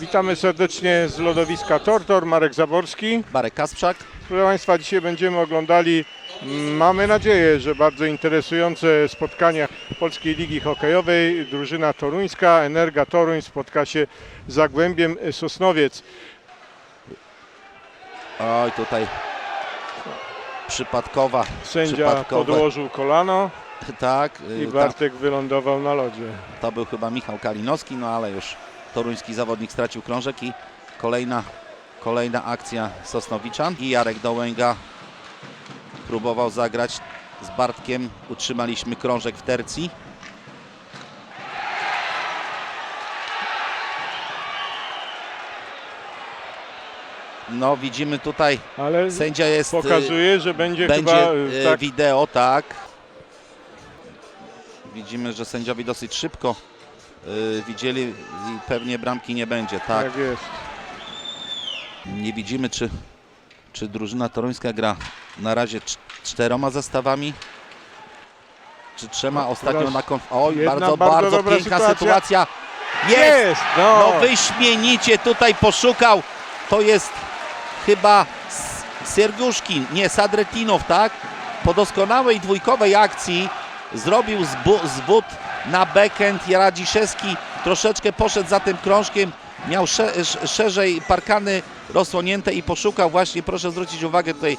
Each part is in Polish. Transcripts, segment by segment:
Witamy serdecznie z lodowiska Tortor, Marek Zaborski. Marek Kasprzak. Proszę Państwa, dzisiaj będziemy oglądali, mm, mamy nadzieję, że bardzo interesujące spotkania Polskiej Ligi Hokejowej. Drużyna toruńska, Energa Toruń spotka się z Zagłębiem Sosnowiec. Oj, tutaj przypadkowa. Sędzia przypadkowe. podłożył kolano Tak, i y, ta, Bartek wylądował na lodzie. to był chyba Michał Kalinowski, no ale już toruński zawodnik stracił krążek i kolejna, kolejna akcja Sosnowiczan. I Jarek Dołęga próbował zagrać z Bartkiem. Utrzymaliśmy krążek w tercji. No widzimy tutaj, Ale sędzia jest... y, pokazuje, że będzie, Będzie chyba e, y, tak, wideo, tak. Widzimy, że sędziowie dosyć szybko y, widzieli i pewnie bramki nie będzie, tak. tak jest. Nie widzimy, czy, czy drużyna toruńska gra na razie cz- czteroma zestawami, czy trzema. No, Ostatnio teraz na konf... Oj, jedna bardzo, bardzo bardzo, dobra piękna sytuacja. sytuacja. Jest! Jest! No, No wyśmienicie tutaj poszukał. To jest chyba S- Sergiuszkin, nie Sadretinow, tak? Po doskonałej dwójkowej akcji zrobił zbu- zwód na backend. Radziszewski troszeczkę poszedł za tym krążkiem. Miał sze- sz- szerzej parkany rozsłonięte i poszukał właśnie, proszę zwrócić uwagę tutaj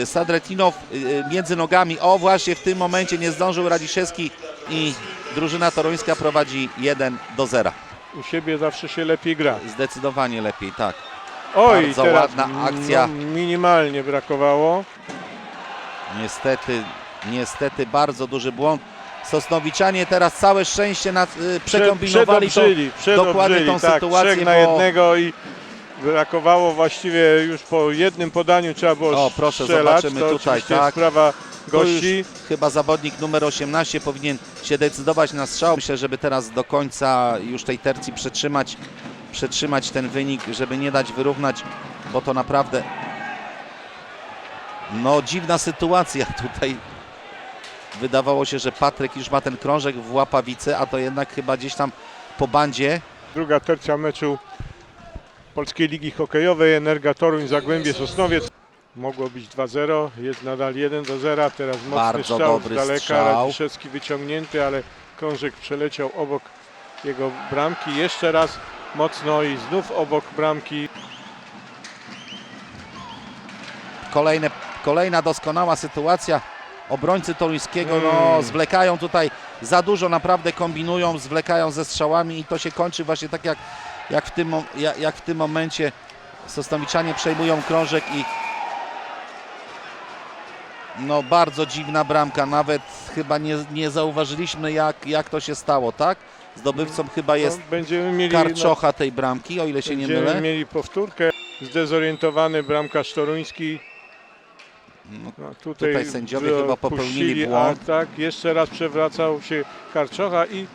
yy, Sadretinow yy, między nogami. O właśnie w tym momencie nie zdążył Radziszewski i drużyna toruńska prowadzi 1 do 0. u siebie zawsze się lepiej gra. Zdecydowanie lepiej, tak. Oj, Bardzo ładna akcja. No, minimalnie brakowało. Niestety, niestety bardzo duży błąd. Sosnowiczanie teraz całe szczęście nad, y, przekombinowali to, przedobrzyli, dokładnie tą przedobrzyli, tak, sytuację, trzech na bo- jednego i brakowało właściwie już po jednym podaniu trzeba było O, proszę, strzelać. zobaczymy to tutaj, oczywiście tak. sprawa to już gości. chyba zawodnik numer 18 powinien się decydować na strzał. Myślę, żeby teraz do końca już tej tercji przetrzymać, przetrzymać ten wynik, żeby nie dać wyrównać, bo to naprawdę no dziwna sytuacja tutaj. Wydawało się, że Patryk już ma ten krążek w łapawicy, a to jednak chyba gdzieś tam po bandzie Druga tercja meczu Polskiej Ligi Hokejowej Energa Toruń Zagłębie Sosnowiec. Mogło być 2-0, jest nadal 1 do 0. Teraz mocny Bardzo strzał dobry z daleka, strzał. Radziszewski wyciągnięty, ale krążek przeleciał obok jego bramki. Jeszcze raz mocno i znów obok bramki. Kolejne, kolejna doskonała sytuacja. Obrońcy Toruńskiego no, Mm. zwlekają tutaj za dużo, naprawdę kombinują, zwlekają ze strzałami i to się kończy właśnie tak jak, jak, w, tym, jak, jak w tym momencie Sosnowiczanie przejmują krążek i no bardzo dziwna bramka, nawet chyba nie, nie zauważyliśmy jak, jak to się stało, tak? Zdobywcą chyba jest No, będziemy mieli Karczocha tej bramki, o ile się nie Będziemy mylę. mieli powtórkę. Zdezorientowany bramkarz toruński. No, No, tutaj Tutaj sędziowie chyba popełnili błąd. Tak, jeszcze raz przewracał się Karczocha i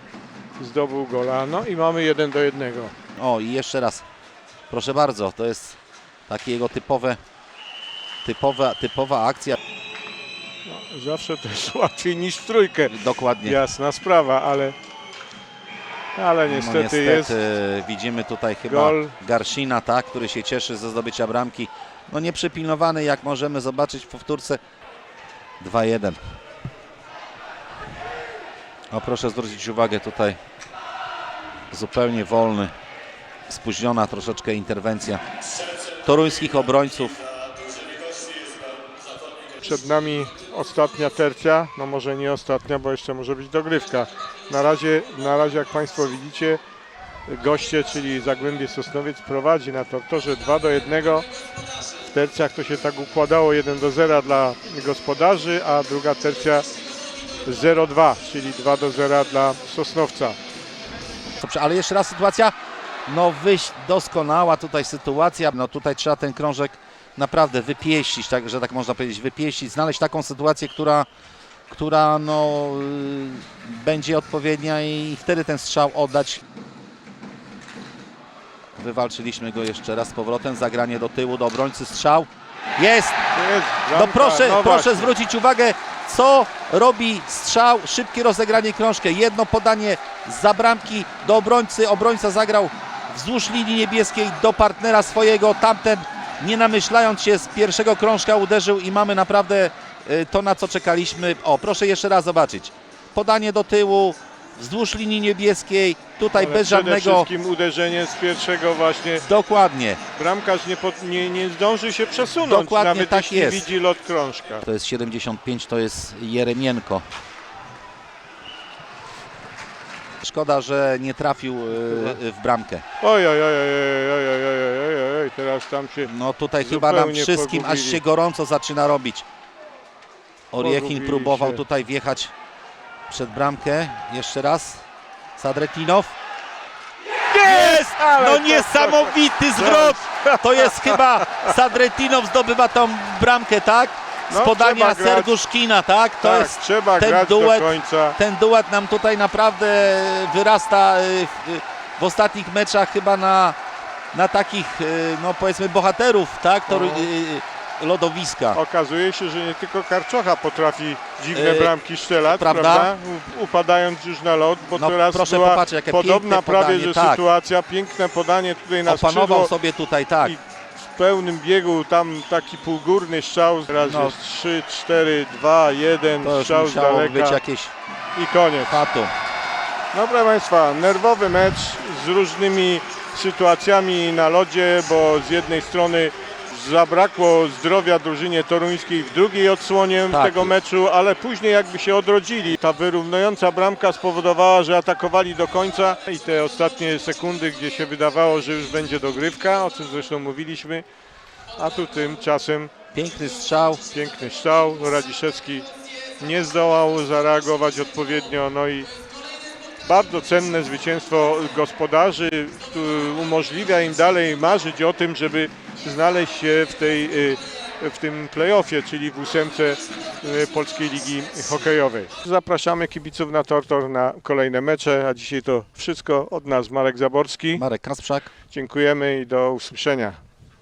zdobył gola. No i mamy jeden do jednego. O i jeszcze raz, proszę bardzo, to jest takie jego typowe, typowa, typowa akcja. No, zawsze też łatwiej niż w trójkę. Dokładnie. Jasna sprawa, ale, ale niestety, no, niestety jest widzimy tutaj chyba gol. Garszina, tak, który się cieszy ze zdobycia bramki. No nieprzypilnowany, jak możemy zobaczyć w powtórce. 2-1. O proszę zwrócić uwagę tutaj zupełnie wolny, spóźniona troszeczkę interwencja toruńskich obrońców. Przed nami ostatnia tercja, no może nie ostatnia, bo jeszcze może być dogrywka. Na razie, na razie jak Państwo widzicie, goście, czyli Zagłębie Sosnowiec prowadzi na tortorze 2 do 1. W tercjach to się tak układało 1 do 0 dla gospodarzy, a druga tercja 0-2, czyli 2 do 0 dla Sosnowca. Dobrze, ale jeszcze raz sytuacja. No wyjść doskonała tutaj sytuacja. No tutaj trzeba ten krążek naprawdę wypieścić, tak, że tak można powiedzieć, wypieścić, znaleźć taką sytuację, która, która no, y, będzie odpowiednia i wtedy ten strzał oddać. Wywalczyliśmy go jeszcze raz z powrotem, zagranie do tyłu, do obrońcy, strzał. Jest! Jest No proszę, no proszę zwrócić uwagę, co robi strzał, szybkie rozegranie krążkę, jedno podanie za bramki do obrońcy, obrońca zagrał wzdłuż linii niebieskiej do partnera swojego. Tamten nie namyślając się z pierwszego krążka uderzył i mamy naprawdę y, to na co czekaliśmy. O, proszę jeszcze raz zobaczyć. Podanie do tyłu, wzdłuż linii niebieskiej, tutaj Ale bez przede żadnego... wszystkim uderzenie z pierwszego właśnie. Dokładnie. Bramkarz nie, pod, nie, nie zdąży się przesunąć, Dokładnie nawet tak jeśli jest. widzi lot krążka. To jest 75, to jest Jeremienko. Szkoda, że nie trafił y, w bramkę. Oj, oj, oj, oj, oj, oj, oj, oj, oj, oj, oj, teraz tam się No tutaj chyba nam Zupełnie wszystkim aż pogubili. się gorąco zaczyna robić. Oriechin Pogubili próbował się. tutaj wjechać przed bramkę. Jeszcze raz. Sadretinow. Jest! No niesamowity zwrot! To jest chyba Sadretinow zdobywa tą bramkę, tak? Z No, podania. Serguszkina, tak? To tak, jest trzeba ten duet. ten duet nam tutaj naprawdę wyrasta y, w, w ostatnich meczach chyba na, na takich, y, no powiedzmy, bohaterów, tak? To, No. y, lodowiska. Okazuje się, że nie tylko Karczocha potrafi dziwne Yy, bramki strzelać, prawda? prawda? U- Upadając już na lot, bo No, teraz proszę była popatrzeć, jakie podobna piękne prawie, podanie, że tak. sytuacja, piękne podanie tutaj na Opanował skrzydło sobie tutaj, tak. i w pełnym biegu tam taki półgórny strzał, teraz No. jest 3, 4, 2, 1, To już strzał z musiało być daleka jakieś i koniec. fatum. No proszę Państwa, nerwowy mecz z różnymi sytuacjami na lodzie, bo z jednej strony zabrakło zdrowia drużynie toruńskiej w drugiej odsłonie Tak. tego meczu, ale później jakby się odrodzili. Ta wyrównująca bramka spowodowała, że atakowali do końca i te ostatnie sekundy, gdzie się wydawało, że już będzie dogrywka, o czym zresztą mówiliśmy, a tu tymczasem Piękny strzał. piękny strzał, Radziszewski nie zdołał zareagować odpowiednio, no i bardzo cenne zwycięstwo gospodarzy, które umożliwia im dalej marzyć o tym, żeby znaleźć się w, tej, y, w tym playoffie, czyli w ósemce y, Polskiej Ligi Hokejowej. Zapraszamy kibiców na Tortor na kolejne mecze, a dzisiaj to wszystko od nas, Marek Zaborski. Marek Kasprzak. Dziękujemy i do usłyszenia.